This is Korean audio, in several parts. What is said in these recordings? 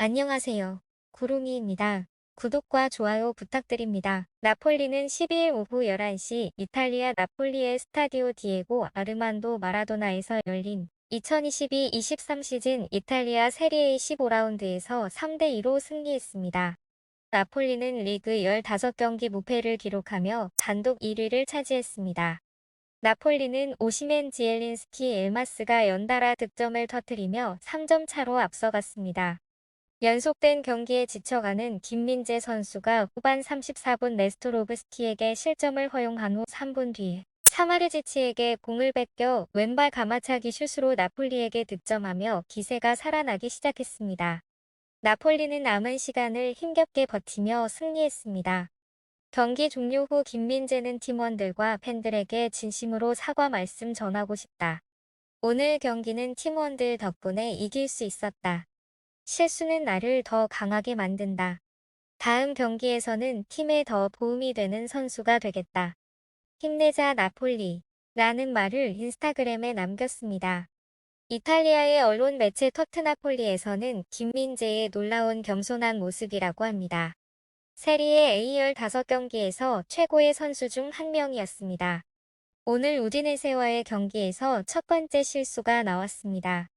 안녕하세요. 구름이입니다. 구독과 좋아요 부탁드립니다. 나폴리는 12일 오후 11시 이탈리아 나폴리의 스타디오 디에고 아르만도 마라도나에서 열린 2022-23 시즌 이탈리아 세리에 15라운드에서 3대2로 승리했습니다. 나폴리는 리그 15경기 무패를 기록하며 단독 1위를 차지했습니다. 나폴리는 오시멘 지엘린스키 엘마스가 연달아 득점을 터뜨리며 3점 차로 앞서갔습니다. 연속된 경기에 지쳐가는 김민재 선수가 후반 34분 네스토로브스키에게 실점을 허용한 후 3분 뒤 사마르지치에게 공을 뺏겨 왼발 가마차기 슛으로 나폴리에게 득점하며 기세가 살아나기 시작했습니다. 나폴리는 남은 시간을 힘겹게 버티며 승리했습니다. 경기 종료 후 김민재는 팀원들과 팬들에게 진심으로 사과 말씀 전하고 싶다. 오늘 경기는 팀원들 덕분에 이길 수 있었다. 실수는 나를 더 강하게 만든다. 다음 경기에서는 팀에 더 도움이 되는 선수가 되겠다. 힘내자 나폴리. 라는 말을 인스타그램에 남겼습니다. 이탈리아의 언론 매체 터트나폴리에서는 김민재의 놀라운 겸손한 모습이라고 합니다. 세리에 A 15경기에서 최고의 선수 중 한 명이었습니다. 오늘 우디네세와의 경기에서 첫 번째 실수가 나왔습니다.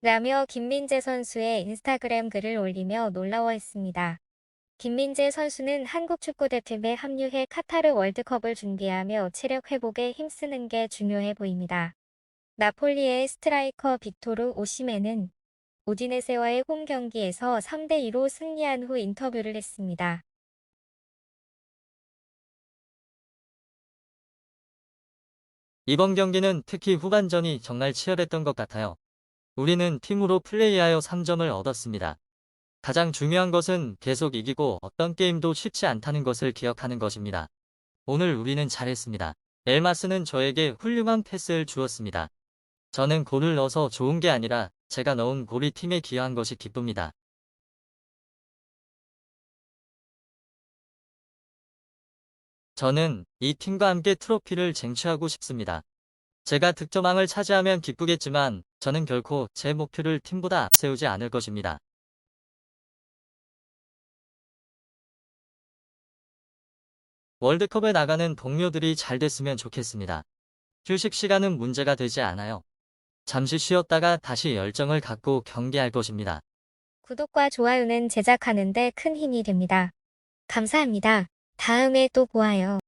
라며 김민재 선수의 인스타그램 글을 올리며 놀라워했습니다. 김민재 선수는 한국 축구대표에 합류해 카타르 월드컵을 준비하며 체력 회복에 힘쓰는 게 중요해 보입니다. 나폴리의 스트라이커 빅토르 오시멘은 오디네세와의 홈 경기에서 3대2로 승리한 후 인터뷰를 했습니다. 이번 경기는 특히 후반전이 정말 치열했던 것 같아요. 우리는 팀으로 플레이하여 3점을 얻었습니다. 가장 중요한 것은 계속 이기고 어떤 게임도 쉽지 않다는 것을 기억하는 것입니다. 오늘 우리는 잘했습니다. 엘마스는 저에게 훌륭한 패스를 주었습니다. 저는 골을 넣어서 좋은 게 아니라 제가 넣은 골이 팀에 기여한 것이 기쁩니다. 저는 이 팀과 함께 트로피를 쟁취하고 싶습니다. 제가 득점왕을 차지하면 기쁘겠지만 저는 결코 제 목표를 팀보다 앞세우지 않을 것입니다. 월드컵에 나가는 동료들이 잘 됐으면 좋겠습니다. 휴식 시간은 문제가 되지 않아요. 잠시 쉬었다가 다시 열정을 갖고 경기할 것입니다. 구독과 좋아요는 제작하는 데 큰 힘이 됩니다. 감사합니다. 다음에 또 보아요.